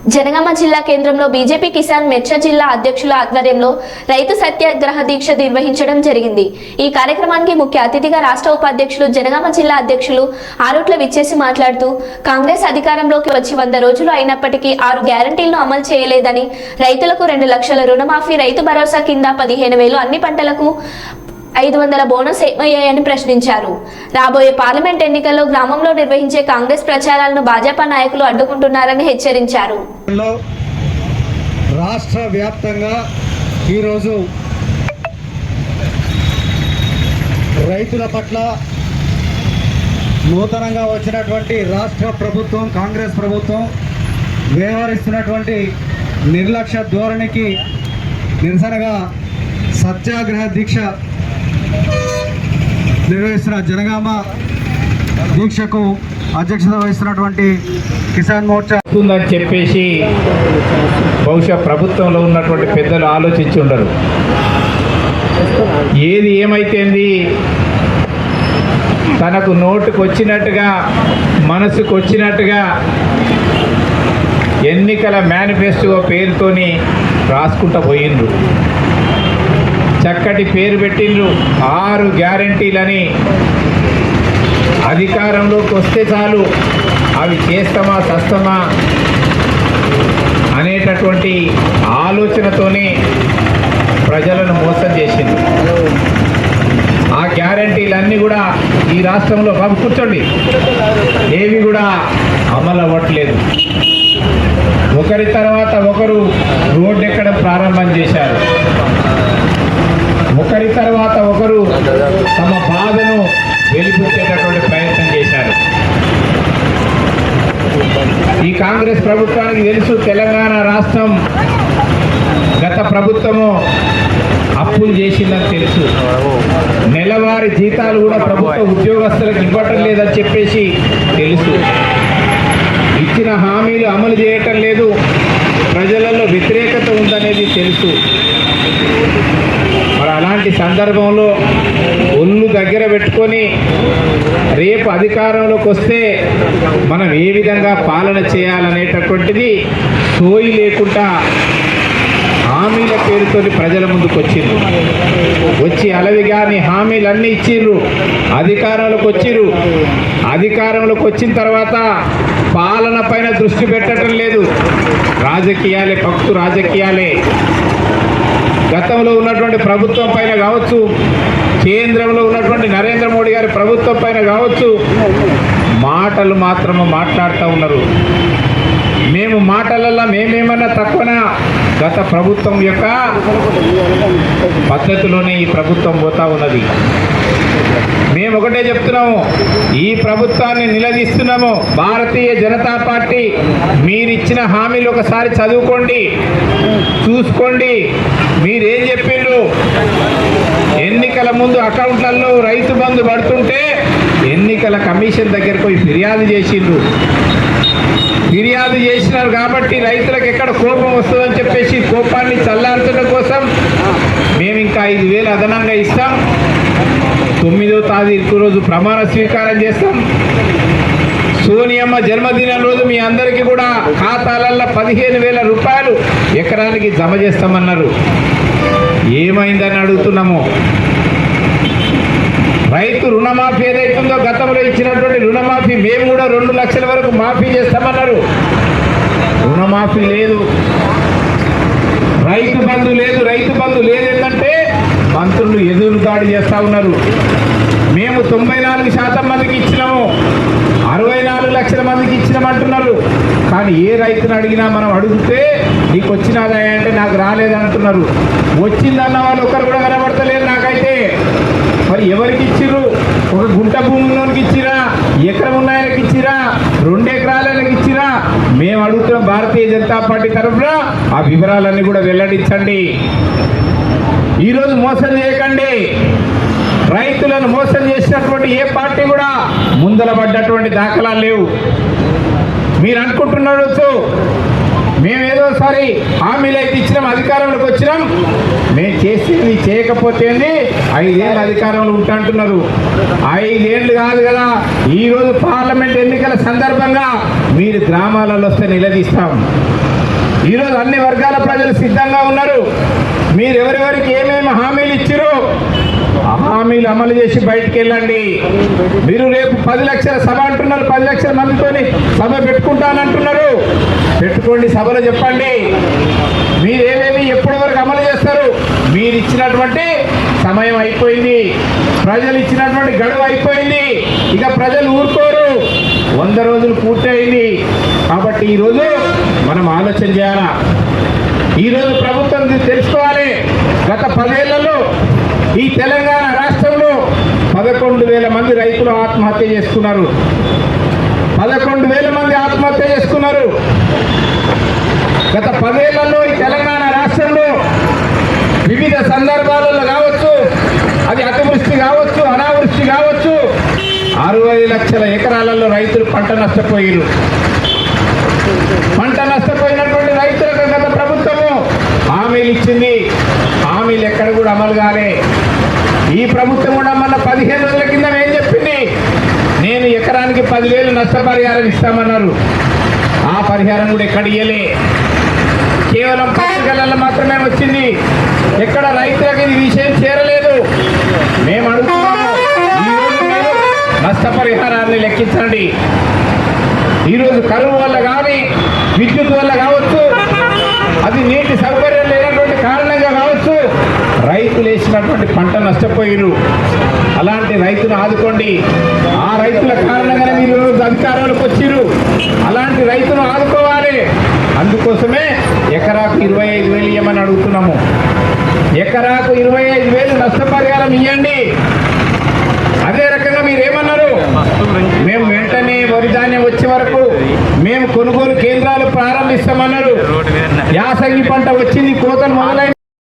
జనగామ జిల్లా కేంద్రంలో బీజేపీ కిసాన్ మెచ్చ జిల్లా అధ్యక్షుల ఆధ్వర్యంలో రైతు సత్యాగ్రహ దీక్ష నిర్వహించడం జరిగింది. ఈ కార్యక్రమానికి ముఖ్య అతిథిగా రాష్ట్ర ఉపాధ్యక్షులు జనగామ జిల్లా అధ్యక్షులు ఆరోట్ల విచ్చేసి మాట్లాడుతూ కాంగ్రెస్ అధికారంలోకి వచ్చి వంద రోజులు అయినప్పటికీ ఆరు గ్యారంటీలను అమలు చేయలేదని రైతులకు రెండు లక్షల రుణమాఫీ రైతు భరోసా కింద పదిహేను వేలు అన్ని పంటలకు ఐదు వందల బోనస్ ఏమయ్యాయని ప్రశ్నించారు. రాబోయే పార్లమెంట్ ఎన్నికల్లో గ్రామంలో నిర్వహించే కాంగ్రెస్ ప్రచారాలను భాజపా నాయకులు అడ్డుకుంటున్నారని హెచ్చరించారు. రాష్ట్ర వ్యాప్తంగా ఈరోజు రైతుల పట్ల నూతనంగా వచ్చినటువంటి రాష్ట్ర ప్రభుత్వం కాంగ్రెస్ ప్రభుత్వం వ్యవహరిస్తున్నటువంటి నిర్లక్ష్య ధోరణికి నిరసనగా సత్యాగ్రహ దీక్ష నిర్వహిస్తున్న జనగామ దీక్షకు అధ్యక్షత వహిస్తున్నటువంటి కిసాన్ మోర్చా వస్తుందని చెప్పేసి బహుశా ప్రభుత్వంలో ఉన్నటువంటి పెద్దలు ఆలోచించి ఉండరు. ఏది ఏమైతేంది? తనకు నోటుకు వచ్చినట్టుగా మనసుకు వచ్చినట్టుగా ఎన్నికల మేనిఫెస్టో పేరుతోని రాసుకుంటూ పోయిండ్రు. చక్కటి పేరు పెట్టిండ్రు. ఆరు గ్యారంటీలని అధికారంలోకి వస్తే చాలు. అవి చేస్తామా సస్తమా అనేటటువంటి ఆలోచనతోనే ప్రజలను మోసం చేసింది ఆ గ్యారంటీలన్నీ కూడా ఈ రాష్ట్రంలో బాబు కూర్చోండి. ఏవి కూడా అమలు అవ్వట్లేదు. ఒకరి తర్వాత ఒకరు రోడ్డు ఎక్కడం ప్రారంభం చేశారు. ఒకరి తర్వాత ఒకరు తమ బాధను వెలిపించేటటువంటి ప్రయత్నం చేశారు. ఈ కాంగ్రెస్ ప్రభుత్వానికి తెలుసు తెలంగాణ రాష్ట్రం గత ప్రభుత్వము అప్పులు చేసిందని తెలుసు. నెలవారీ జీతాలు కూడా ప్రభుత్వ ఉద్యోగస్తులకు ఇవ్వటం లేదని చెప్పేసి తెలుసు. ఇచ్చిన హామీలు అమలు చేయటం లేదు. ప్రజలలో వ్యతిరేకత ఉందనేది తెలుసు. మరి అలాంటి సందర్భంలో ఒళ్ళు దగ్గర పెట్టుకొని రేపు అధికారంలోకి వస్తే మనం ఏ విధంగా పాలన చేయాలనేటటువంటిది సోయి లేకుండా హామీల పేరుతోని ప్రజల ముందుకు వచ్చిండ్రు వచ్చి అలవి కానీ హామీలన్నీ ఇచ్చిండ్రు అధికారంలోకి వచ్చిర్రు. అధికారంలోకి వచ్చిన తర్వాత పాలన పైన దృష్టి పెట్టడం లేదు. రాజకీయాలే భక్తు రాజకీయాలే. గతంలో ఉన్నటువంటి ప్రభుత్వం పైన కావచ్చు కేంద్రంలో ఉన్నటువంటి నరేంద్ర మోడీ గారి ప్రభుత్వం పైన కావచ్చు మాటలు మాత్రము మాట్లాడుతూ ఉన్నారు. మేము మాటలల్లో మేమేమన్నా తక్కువనా? గత ప్రభుత్వం యొక్క పద్ధతిలోనే ఈ ప్రభుత్వం పోతా ఉన్నది. మేము ఒకటే చెప్తున్నాము ఈ ప్రభుత్వాన్ని నిలదీస్తున్నాము. భారతీయ జనతా పార్టీ మీరిచ్చిన హామీలు ఒకసారి చదువుకోండి చూసుకోండి. మీరు ముందు అకౌంట్లలో రైతు బంధు పడుతుంటే ఎన్నికల కమిషన్ దగ్గరకు పోయి ఫిర్యాదు చేసిండ్రు. ఫిర్యాదు చేసినారు కాబట్టి రైతులకు ఎక్కడ కోపం వస్తుందని చెప్పేసి కోపాన్ని చల్లార్చడం కోసం మేము ఇంకా ఐదు వేలు అదనంగా ఇస్తాం. తొమ్మిదో తారీఖు రోజు ప్రమాణ స్వీకారం చేస్తాం. సోనియమ్మ జన్మదినం రోజు మీ అందరికీ కూడా ఖాతాలల్లో పదిహేను వేల రూపాయలు ఎకరానికి జమ చేస్తామన్నారు. ఏమైందని అడుగుతున్నాము? రైతు రుణమాఫీ ఏదైతుందో గతంలో ఇచ్చినటువంటి రుణమాఫీ మేము కూడా రెండు లక్షల వరకు మాఫీ చేస్తామన్నారు. రుణమాఫీ లేదు. రైతు బంధు లేదు రైతు బంధు లేదు ఏంటంటే మంత్రులు ఎదురు దాడి చేస్తా ఉన్నారు. మేము తొంభై నాలుగు శాతం మందికి ఇచ్చినాము. అరవై నాలుగు లక్షల మందికి ఇచ్చినామంటున్నారు. కానీ ఏ రైతుని అడిగినా మనం అడిగితే నీకు వచ్చినాదా అంటే నాకు రాలేదంటున్నారు. వచ్చిందన్న వాళ్ళు ఒకరు కూడా కనబడతలేరు నాకైతే. మరి ఎవరికి ఇచ్చిర్రు? ఒక గుంట భూమిలోనికి ఇచ్చిరా? ఎకరం ఉన్నాయనకి ఇచ్చిరా? రెండు ఎకరాలకి ఇచ్చిరా? మేము అడుగుతున్న భారతీయ జనతా పార్టీ తరఫున ఆ వివరాలన్నీ కూడా వెల్లడించండి. ఈరోజు మోసం చేయకండి. రైతులను మోసం చేసినటువంటి ఏ పార్టీ కూడా ముందల పడ్డటువంటి దాఖలాలు లేవు. మీరు అనుకుంటున్నారు మేము ఏదోసారి హామీలు అయితే ఇచ్చినాం అధికారంలోకి వచ్చినాం. మేము చేసేది చేయకపోతే ఐదేళ్ళు అధికారంలో ఉంటాంటున్నారు ఐదేళ్ళు కాదు కదా ఈరోజు పార్లమెంట్ ఎన్నికల సందర్భంగా మీరు గ్రామాలలో వస్తే నిలదీస్తాం. ఈరోజు అన్ని వర్గాల ప్రజలు సిద్ధంగా ఉన్నారు. మీరు ఎవరెవరికి ఏమేమి హామీలు ఇచ్చారో ఆ హామీలు అమలు చేసి బయటికి వెళ్ళండి. మీరు రేపు పది లక్షల సభ అంటున్నారు పది లక్షల మందితో సభ పెట్టుకుంటానంటున్నారు. పెట్టుకోండి సభలో చెప్పండి. మీరు ఏమేమి ఎప్పటి వరకు అమలు చేస్తారు? మీరు ఇచ్చినటువంటి సమయం అయిపోయింది. ప్రజలు ఇచ్చినటువంటి గడువు అయిపోయింది. ఇక ప్రజలు ఊరుకోరు. వంద రోజులు పూర్తయింది. కాబట్టి ఈరోజు మనం ఆలోచన చేయాలా? ఈరోజు ప్రభుత్వం తెలుసుకోవాలి. గత పదేళ్ళలో ఈ తెలంగాణ రాష్ట్రంలో పదకొండు వేల మంది రైతులు ఆత్మహత్య చేసుకున్నారు. పదకొండు వేల మంది ఆత్మహత్య చేసుకున్నారు. గత పదేళ్ళలో ఈ తెలంగాణ రాష్ట్రంలో వివిధ సందర్భాలలో కావచ్చు అది అతివృష్టి కావచ్చు అనావృష్టి కావచ్చు అరవై లక్షల ఎకరాలలో రైతులు పంట నష్టపోయారు పంట నష్టపోయినటువంటి రైతులకు గత ప్రభుత్వము హామీలు ఇచ్చింది. హామీలు ఎక్కడ కూడా అమలు కాలే. ఈ ప్రభుత్వం కూడా మన పదిహేను రోజుల కింద ఏం చెప్పింది? నేను ఎకరానికి పదివేలు నష్టపరిహారం ఇస్తామన్నారు. ఆ పరిహారం కూడా ఎక్కడ ఇయ్యలే. కేవలం పత్రికలలో మాత్రమే వచ్చింది. ఎక్కడ రైతులకు ఇది విషయం చేరలేదు. మేము అడుగుతున్నాము. నష్టపరిహారాన్ని లెక్కించండి. ఈరోజు కరువు వల్ల కానీ విద్యుత్ వల్ల కావచ్చు అది నీటి సౌకర్యం లేనటువంటి కారణంగా కావచ్చు రైతులు వేసినటువంటి పంట నష్టపోయారు. అలాంటి రైతును ఆదుకోండి. ఆ రైతుల కారణంగానే మీరు ఈరోజు అధికారంలోకి వచ్చిర్రు అలాంటి రైతును ఆదుకోవాలి. అందుకోసమే ఎకరాకు ఇరవై ఐదు వేలు ఇవ్వమని అడుగుతున్నాము. ఎకరాకు ఇరవై ఐదు వేలు నష్టపరిహారం ఇవ్వండి అదే రకంగా మీరు ఏమన్నారు మేము వెంటనే వరి ధాన్యం వచ్చే వరకు మేము కొనుగోలు కేంద్రాలు ప్రారంభిస్తామన్నారు. యాసంగి పంట వచ్చింది కోతలు మొదలైన